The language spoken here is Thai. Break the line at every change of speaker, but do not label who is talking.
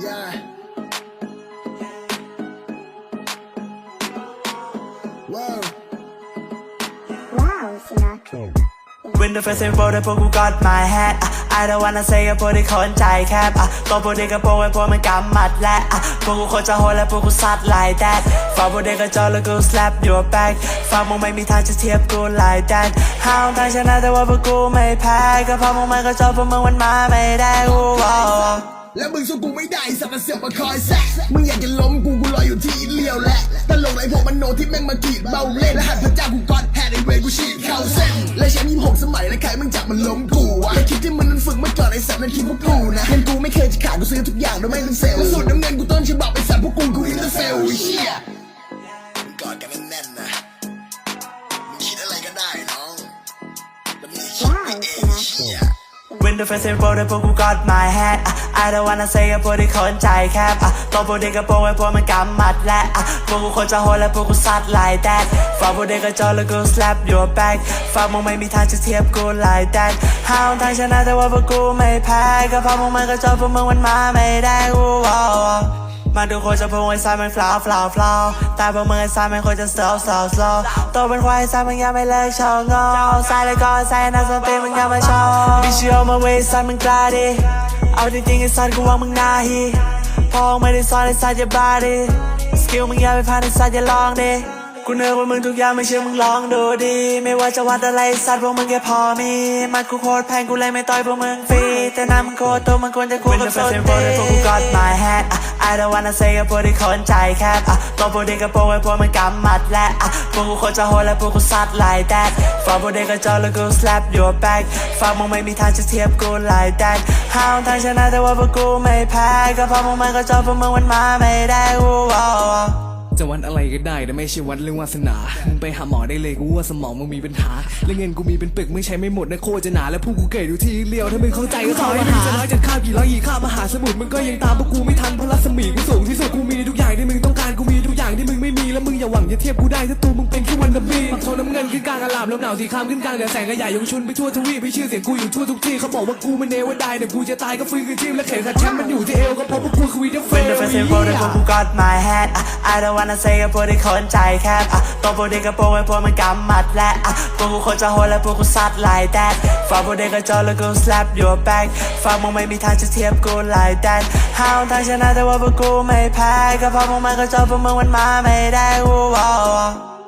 Yeah. Whoa.
Wow, Sinatra.
When the first info ได้พวกกู got my hat อะ I don't wanna say กับพวกที่คนใจแคบอะตัวพวกเด็กกระโปรงไว้พวกมันกำหมัดและอะพวกกูโคตรจะโหดและพวกกูซัด like that ฝากพวกเด็กกระจอกแล้วกู slap your back ฝากมึงไม่มีทางจะเทียบกู like that ห้าวทางชนะแต่ว่าพวกกูไม่แพ้ก็เพราะมึงมันกระจอกพวกมึงมันมาไม่ได้กูบอก
แล้วมึงสู้กูไม่ได้สัตว์เสียบมาคอยแซะมึงอยากจะล้มกูกูรออยู่ที่เลี้ยวแหละตลกไรพวกมันโนที่แม่งมากรีดเบาเล่นรหัสพระเจ้ากูกอดแฮดไอเวกูฉีดเข้าเส้นและแชมป์ยี่หกสมัยและใครมึงจับมันล้มกูวะแต่คิดที่มึงนั้นฝึกมาก่อนไอสัตว์นั้นคิดพวกกูนะเงินกูไม่เคยจะขาดกูซื้อทุกอย่างโดยไม่ต้องเซลล์และสูตรน้ำเงินกูต้นฉบับไอสัตว์พวกกูกูอินเตอร์เซลล์ไอ้เหี้ยมึงกอดกันแน่นๆนะมึงคิดอะไรก็ได้น้องแล้วมึงคิดไปเองไเหี้ย
When the first info ได้พวกกู got my hat อะ I don't wanna say กับพวกที่คนใจแคบอะตัวพวกเด็กกระโปรงไว้พวกมันกำมัดและอะพวกกูคตรจะโหดและพวกกูซัด like that ฝากพวกเด็กกระจอกแล้วกู slap your back ฝากมึงไม่มีทางจะเทียบกู like that ห้าทางชนะแต่ว่าพวกกูไม่แพ้ก็เพราะมึงมันกระจอกพวกมึงมันมาไม่ได้กูบอก มาดูคนจะพงไอ้สายมันฟลาวฟลาวฟลาวแต่พวกมึงไอ้สายมันคตรจะ slow slow slow โตเป็นควายสายมึงยังไม่เลิกโชว์งอสายเลยก็สายนักสติมึงยังไม่ชอบบิชิโอมาเวสายมึงกล้าดิเอาจริงๆไอ้สายกูว่ามึงน่าฮีพอไม่ได้ซ้อนไอ้สายจะบ้าดิสกิลมึงยังไม่ผ่านไอ้สายจะลองดิ กูเนื้อว่ามึงทุกอย่างไม่เชื่อมึงลองดูดิไม่ว่าจะวัดอะไรสัตว์พวกมึงแค่พอมี มันกูโคตรแพงกูเลยไม่ต่อยพวกมึงฟรี แต่น้ำมึงโคตรโตมันควรจะคู่กับโซนดี got my hat อะ I don't wanna say กับพวกที่คนใจแคบอะตัวพวกเด็กกระโปรงไว้พวกมันกำมัดและอะพวกกูโคตรจะโหดและพวกกูซัด like that ฝากพวกเด็กกระจอแล้วกู slap your back ฝากมึงไม่มีทางจะเทียบกู like that ห้าวทางชนะแต่ว่าพวกกูไม่แพ้ก็เพราะมึงมันกระจอพวกมึงมันมาไม่ได้กูบอก
จะวัดอะไรก็ได้แต่ไม่ใช่วัดเรื่องวาสนา มึงไปหาหมอได้เลยกูว่าสมองมึงมีปัญหา และเงินกูมีเป็นปึกไม่ใช้ไม่หมดนะโคจะหนาและผู้กูเก่ดูที่เลี้ยวถ้ามึงเข้าใจก็ขอให้มึงจะน้อยจะข้าวกี่ร้อยกี่ข้าวมหาสมุทรมึงก็ยังตามพวกกูไม่ทันเพราะรัศมีกูสูงที่สุดกูมี เทียบกูได้ถ้าตัวมึงเป็นแค่วันดับบี้ปักโทน้ำเงินขึ้นกลางอลามลมหนาวสีครามขึ้นกลางเดือดแสงกระใหญ่ยงชุนไปทั่วทวีปไปชื่อเสียงกูอยู่ทั่วทุกที่เขาบอกว่ากูมันเนวดายแต่กูจะตายก็ฟื้นคืนชีพและเข็มขัดแชมป์มันอยู่ที่เอวก็เพราะพวกกูคือวีเดอร์เฟ
When
ล
the first info ได้พวกกู got my hat อะ I don't wanna say กับพวกที่คนใจแคบอะตัวพวกเด็กกระโปรงไว้พวกมันกำหมัดและอะพวกกูโคตรจะโหดและพวกกูซัด like that ฝากพวกเด็กกระจอกแล้วกู slap your back ฝากมึงไม่มีทางจะเทียบกู like that ห้าวทางชนะแต่ว่าพวกกูไม่แพ้ก็เพราะมึงมันกระจอกพวกมึงมันมาไม่ได้กูบอ Power.